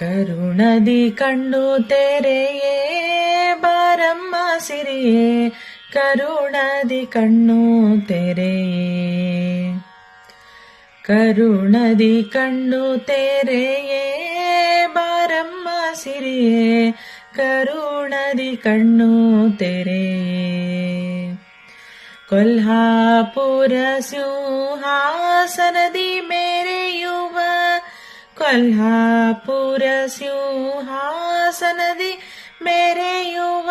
കരുണതി കണ്ടു തെരയേ ബാരമ്മ സിരിയേ കരുണതി കണ്ണു തെരയേ. കരുണതി കണ്ടു തെരയേ ബാരമ്മ സിരിയേ കരുണതി കണ്ണു തെരയേ. കൊൽഹാപുര സിംഹാസനദി മേരേ ಕೊಲ್ಹಾಪುರ ಸಿಂಹಾಸನದಿ ಮೆರೆಯುವ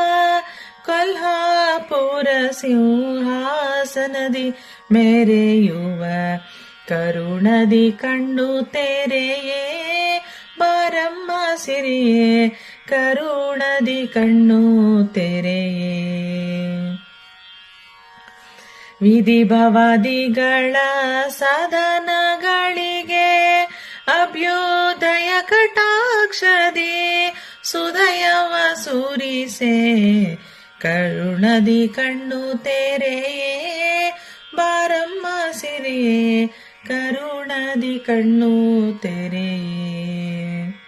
ಕೊಲ್ಹಾಪುರ ಸಿಂಹಾಸನದಿ ಮೇರೆಯುವ ಕರುಣದಿ ಕಣ್ಣು ತೆರೆಯೇ, ಬಾರಮ್ಮ ಸಿರಿಯೇ, ಕರುಣದಿ ಕಣ್ಣು ತೆರೆಯೇ. ವಿಧಿ ಭವಾದಿಗಳ ಸಾಧನಗಳಿಗೆ ಕಟಾಕ್ಷದಿ ಸುದಯವ ಸುರಿಸೆ, ಕರುಣದಿ ಕಣ್ಣು ತೆರೆಯೇ, ಬಾರಮ್ಮ ಸಿರಿಯೇ, ಕರುಣದಿ ಕಣ್ಣು ತೆರೆಯೇ.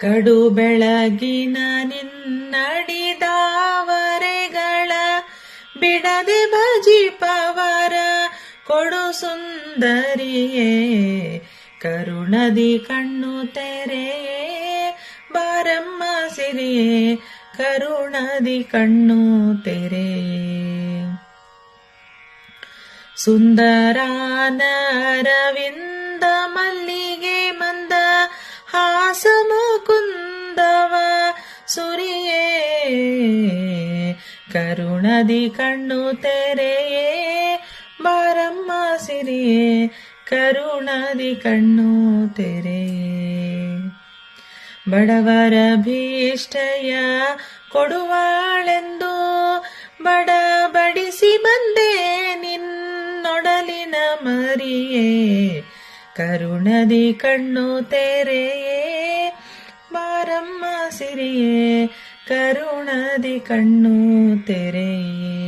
ಕಡು ಬೆಳಗಿನ ನಿನ್ನಡಿದಾವರೆಗಳ ಬಿಡದೆ ಭಜಿಪವರ ಕೊಡು ಸುಂದರಿಯೇ കരുണതി കണ്ണു തെരേ ബാരമ്മ സിരിയേ കരുണതി കണ്ണു തെരേ. സുന്ദരാനരവിന്ദ മല്ലികെ മന്ദ ഹാസമുകുന്ദവ സുരിയേ. കരുണതി കണ്ണു തെരയേ ബാരമ്മ സിരിയേ ಕರುಣದಿ ಕಣ್ಣು ತೆರೆ. ಬಡವರ ಭೀಷ್ಟಯ ಕೊಡುವಾಳೆಂದು ಬಡಬಡಿಸಿ ಬಂದೆ ನಿನ್ನೊಡಲಿನ ಮರಿಯೇ. ಕರುಣದಿ ಕಣ್ಣು ತೆರೆಯೇ, ಬಾರಮ್ಮ ಸಿರಿಯೇ, ಕರುಣದಿ ಕಣ್ಣು ತೆರೆಯೇ.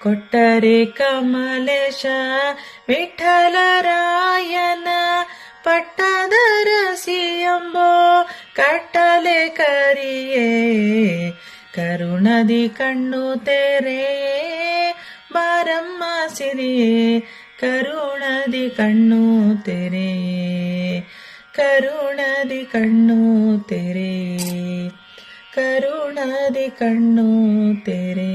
ಕೊಟ್ಟರೆ ಕಮಲೇಶ ವಿಠಲರಾಯನ ಪಟ್ಟದರಸಿ ಎಂಬೋ ಕಟ್ಟಲೆ ಕರಿಯೇ ಕರುಣದಿ ಕಣ್ಣು ತೆರೆಯೇ ಬಾರಮ್ಮ ಸಿರಿಯೇ ಕರುಣದಿ ಕಣ್ಣು ತೆರೆಯೇ ಕರುಣದಿ ಕಣ್ಣು ತೆರೆಯೇ ಕರುಣದಿ ಕಣ್ಣು ತೆರೆಯೇ